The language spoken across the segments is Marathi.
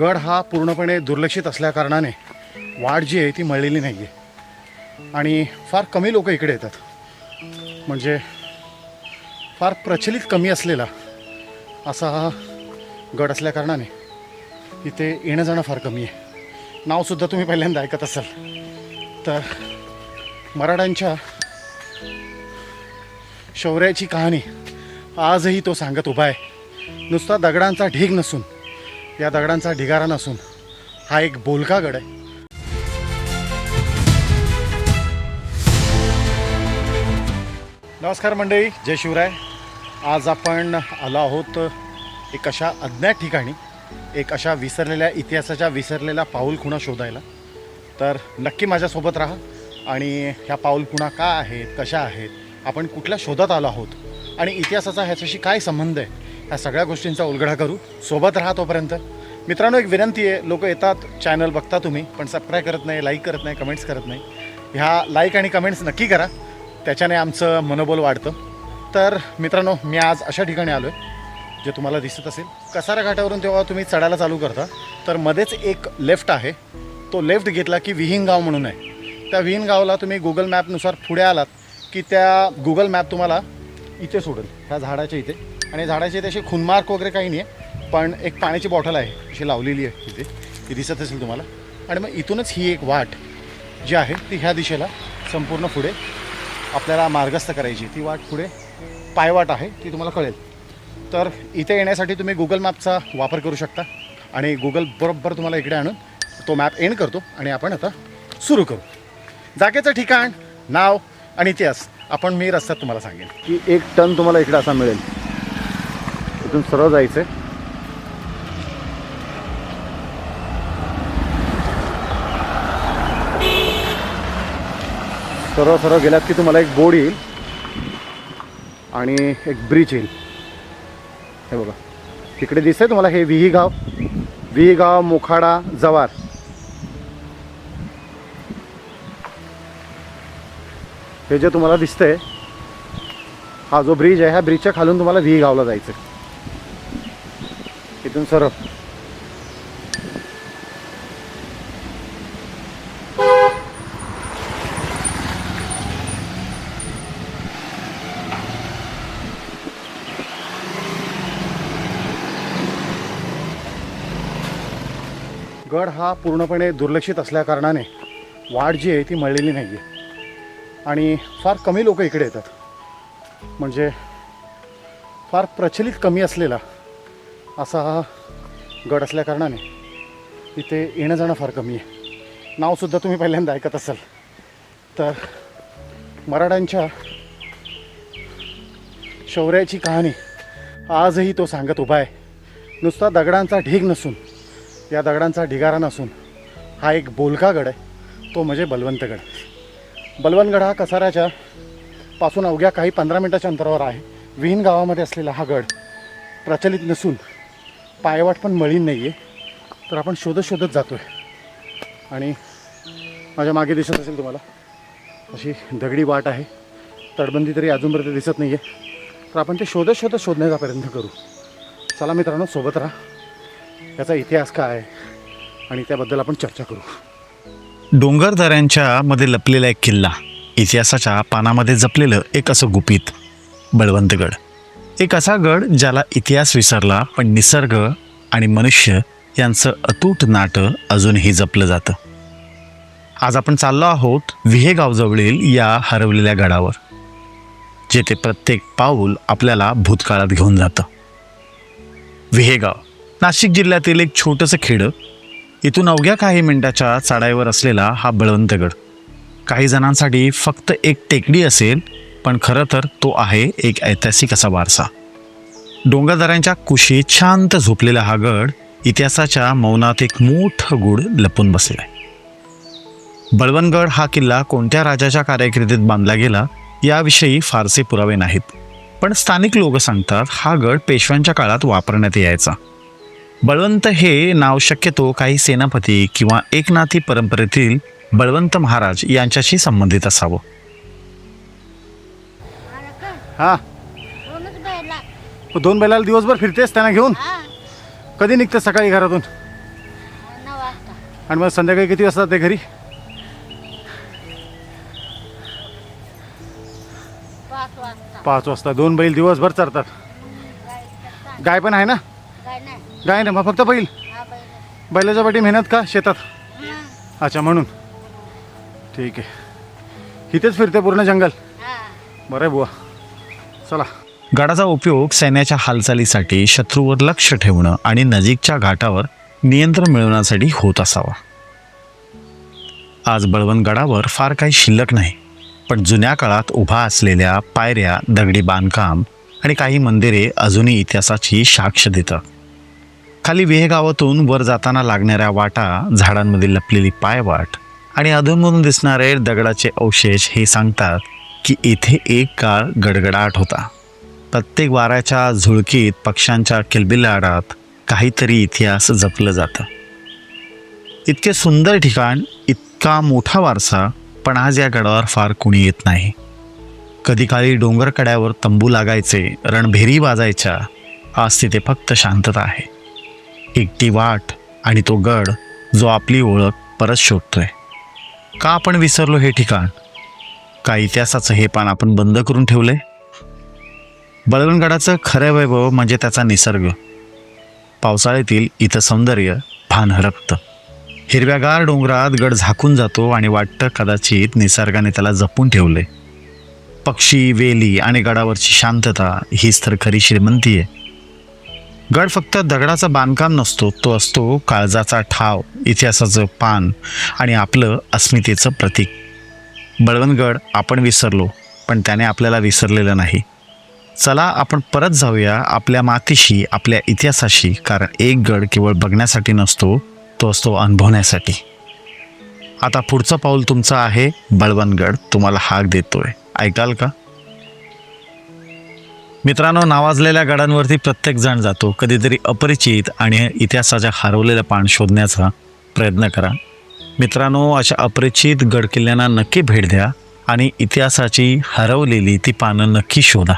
गड हा पूर्णपणे दुर्लक्षित असल्याकारणाने वाढ जी आहे ती मळलेली नाही आहे आणि फार कमी लोक इकडे येतात. म्हणजे फार प्रचलित कमी असलेला असा हा गड असल्याकारणाने इथे येणं जाणं फार कमी आहे. नावसुद्धा तुम्ही पहिल्यांदा ऐकत असाल. तर मराठ्यांच्या शौर्याची कहाणी आजही तो सांगत उभा आहे. नुसता दगडांचा ढीग नसून या दगडांचा ढिगारा नसून हा एक बोलका गड आहे. नमस्कार मंडळी जय शिवराय. आज आपण आलो आहोत एक अशा अज्ञात ठिकाणी एक अशा विसरलेल्या इतिहासाच्या विसरलेल्या पाऊल खुणा शोधायला. तर नक्की माझ्यासोबत राहा आणि ह्या पाऊल खुणा का आहेत कशा आहेत आपण कुठल्या शोधात आलो आहोत आणि इतिहासाचा ह्याच्याशी काय संबंध आहे? ह्या सगळ्या गोष्टींचा उलगडा करू. सोबत राहा तोपर्यंत. मित्रांनो एक विनंती आहे लोक येतात चॅनल बघता तुम्ही पण सबस्क्राईब करत नाही लाईक करत नाही कमेंट्स करत नाही. ह्या लाईक आणि कमेंट्स नक्की करा. त्याच्याने आमचं मनोबल वाढतं. तर मित्रांनो मी आज अशा ठिकाणी आलो आहे जे तुम्हाला दिसत असेल. कसारा घाटावरून तेव्हा तुम्ही चढायला चालू करता तर मध्येच एक लेफ्ट आहे. तो लेफ्ट घेतला की विहिंगाव म्हणून आहे. त्या विहिंगावला तुम्ही गुगल मॅपनुसार पुढे आलात की त्या गुगल मॅप तुम्हाला इथे सोडेल ह्या झाडाच्या इथे. आणि झाडाचे तसे खुनमार्क वगैरे काही नाही आहे पण एक पाण्याची बॉटल आहे अशी लावलेली आहे तिथे. ती दिसत असेल तुम्हाला. आणि मग इथूनच ही एक वाट जी आहे ती ह्या दिशेला संपूर्ण पुढे आपल्याला मार्गस्थ करायची ती वाट पुढे पायवाट आहे ती तुम्हाला कळेल. तर इथे येण्यासाठी तुम्ही गुगल मॅपचा वापर करू शकता आणि गुगल बरोबर तुम्हाला इकडे आणून तो मॅप एंड करतो आणि आपण आता सुरू करू. जागेचं ठिकाण नाव आणि इतिहास आपण मी रस्त्यात तुम्हाला सांगेन. की एक टन तुम्हाला इकडे असा मिळेल. इथून सरळ जायचं आहे सरळ सरळ गेलात की तुम्हाला एक बोर्ड येईल आणि एक ब्रिज येईल. हे बघा. तिकडे दिसतंय तुम्हाला हे विही गाव. विही गाव मोखाडा जवार हे जे तुम्हाला दिसतंय हा जो ब्रिज आहे ह्या ब्रिजच्या खालून तुम्हाला विही गावला जायचं इथून सरळ. गड हा पूर्णपणे दुर्लक्षित असल्याकारणाने वाढ जी आहे ती मळलेली नाही आहे आणि फार कमी लोक इकडे येतात. म्हणजे फार प्रचलित कमी असलेला असा हा गड असल्याकारणाने इथे येणं जाणं फार कमी आहे. नावसुद्धा तुम्ही पहिल्यांदा ऐकत असाल. तर मराठ्यांच्या शौर्याची कहाणी आजही तो सांगत उभा आहे. नुसता दगडांचा ढीग नसून या दगडांचा ढिगारा नसून हा एक बोलका गड आहे. तो म्हणजे बलवंतगड बलवंतगड हा कसाऱ्याच्या पासून अवघ्या काही पंधरा मिनटाच्या अंतरावर आहे. विहीन गावामध्ये असलेला हा गड प्रचलित नसून पायवाट पण मळीन नाही आहे तर आपण शोधत शोधत जातो आहे आणि माझ्या मागे दिसत असेल तुम्हाला अशी दगडी वाट आहे. तटबंदी तरी अजूनपर्यंत दिसत नाही आहे तर आपण ते शोधत शोधत शोधण्याचा प्रयत्न करू. चला मित्रांनो सोबत राहा. याचा इतिहास काय आहे? आणि त्याबद्दल आपण चर्चा करू. डोंगरदऱ्यांच्या मध्ये लपलेला एक किल्ला इतिहासाच्या पानामध्ये जपलेलं एक असं गुपित बळवंतगड. एक असा गड ज्याला इतिहास विसरला पण निसर्ग आणि मनुष्य यांचं अतूट नाटं अजूनही जपलं जातं. आज आपण चाललो आहोत विहेगावजवळील या हरवलेल्या गडावर जेथे प्रत्येक पाऊल आपल्याला भूतकाळात घेऊन जातं. विहेगाव नाशिक जिल्ह्यातील एक छोटंसं खेडं. इथून अवघ्या काही मिनिटाच्या चढाईवर असलेला हा बळवंतगड काही जणांसाठी फक्त एक टेकडी असेल पण खरं तर तो आहे एक ऐतिहासिक असा वारसा. डोंगरदऱ्यांच्या कुशीत शांत झोपलेला हा गड इतिहासाच्या मौनात एक मोठं गूढ लपून बसलाय. बळवणगड हा किल्ला कोणत्या राजाच्या कार्यकिर्दीत बांधला गेला याविषयी फारसे पुरावे नाहीत. पण स्थानिक लोक सांगतात हा गड पेशव्यांच्या काळात वापरण्यात यायचा. बळवंत हे नाव शक्यतो काही सेनापती किंवा एकनाथी परंपरेतील बळवंत महाराज यांच्याशी संबंधित असावं. हां. दोनच बैला. मग दोन बैलाला दिवसभर फिरतेस त्यांना घेऊन? हा. कधी निघते सकाळी घरातून? आणि मग संध्याकाळी किती वाजता ते घरी? पाच वाजता. पाच वाजता. दोन बैल दिवसभर चरतात गाय पण आहे ना? गाय नाही. गाय ना मग फक्त बैल? हा बैल बैलाच्या पाठी मेहनत का शेतात. अच्छा म्हणून. ठीक आहे. इथेच फिरते पूर्ण जंगल? हा. बरं आहे बुवा. चला. गडाचा उपयोग सैन्याच्या हालचालीसाठी शत्रूवर लक्ष ठेवणं आणि नजीकच्या घाटावर नियंत्रण मिळवण्यासाठी होत असावा. आज बळवण गडावर फार काही शिल्लक नाही पण जुन्या काळात उभा असलेल्या पायऱ्या दगडी बांधकाम आणि काही मंदिरे अजूनही इतिहासाची साक्ष देतात खाली वेहगावातून वर जाताना लागणाऱ्या वाटा झाडांमध्ये लपलेली पायवाट आणि अधूनमधून दिसणारे दगडाचे अवशेष हे सांगतात की इथे एक काळ गडगडाट होता. प्रत्येक वाऱ्याच्या झुळकीत पक्ष्यांच्या किलबिलाडात काहीतरी इतिहास जपलं जातं. इतके सुंदर ठिकाण इतका मोठा वारसा पण आज या गडावर फार कुणी येत नाही. कधी काळी डोंगर कड्यावर तंबू लागायचे रणभेरी वाजायच्या आज तिथे फक्त शांतता आहे. एकटी वाट आणि तो गड जो आपली ओळख परत शोधतोय. का आपण विसरलो हे ठिकाण? का इतिहासाचं हे पान आपण बंद करून ठेवलंय? बळवंतगडाचं खरं वैभव म्हणजे त्याचा निसर्ग. पावसाळ्यातील इथं सौंदर्य भान हरपतं. हिरव्यागार डोंगरात गड झाकून जातो आणि वाटतं कदाचित निसर्गाने त्याला जपून ठेवले पक्षी वेली आणि गडावरची शांतता हीच तर खरी श्रीमंती आहे. गड फक्त दगडाचं बांधकाम नसतो तो असतो काळजाचा ठाव इतिहासाचं पान आणि आपलं अस्मितेचं प्रतीक. बळवणगड आपण विसरलो पण त्याने आपल्याला विसरलेलं नाही. चला आपण परत जाऊया आपल्या मातीशी आपल्या इतिहासाशी कारण एक गड केवळ बघण्यासाठी नसतो तो असतो अनुभवण्यासाठी. आता पुढचं पाऊल तुमचं आहे बळवणगड तुम्हाला हाक देतोय. ऐकाल का? मित्रांनो नावाजलेल्या गडांवरती प्रत्येक जण जातो. कधीतरी अपरिचित आणि इतिहासाच्या हरवलेलं पान शोधण्याचा प्रयत्न करा. मित्रांनो अशा अपरिचित गडकिल्ल्यांना नक्की भेट द्या आणि इतिहासाची हरवलेली ती पानं नक्की शोधा.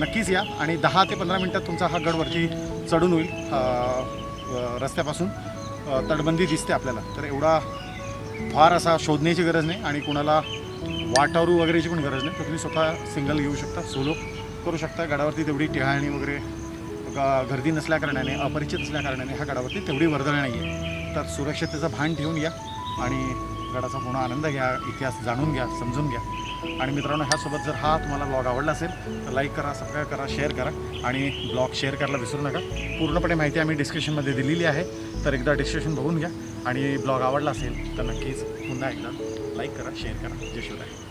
नक्कीच या आणि दहा ते पंधरा मिनटात तुमचा हा गडवरती चढून होईल रस्त्यापासून. तटबंदी दिसते आपल्याला. तर एवढा फार असा शोधण्याची गरज नाही आणि कुणाला वाटारू वगैरेची पण गरज नाही. तर तुम्ही स्वतः सिंगल घेऊ शकता सोलो करू शकता. गडावरती तेवढी टिहाळणी वगैरे ग- गर्दी नसल्याकारणाने अपरिचित असल्याकारणाने ह्या गडावरती तेवढी वर्दळ नाही आहे तर सुरक्षतेचं भान ठेवून घ्या आणि गडाचा पूर्ण आनंद घ्या इतिहास जाणून घ्या समजून घ्या. आणि मित्रांनो ह्यासोबत जर हा तुम्हाला ब्लॉग आवडला असेल तर लाईक करा सबस्क्राईब करा शेअर करा आणि ब्लॉग शेअर करायला विसरू नका. पूर्णपणे माहिती आम्ही डिस्क्रिप्शनमध्ये दिलेली आहे तर एकदा डिस्क्रिप्शन बघून घ्या. आणि ब्लॉग आवडला असेल तर नक्कीच पुन्हा एकदा लाईक करा शेअर करा. जय शिवराय.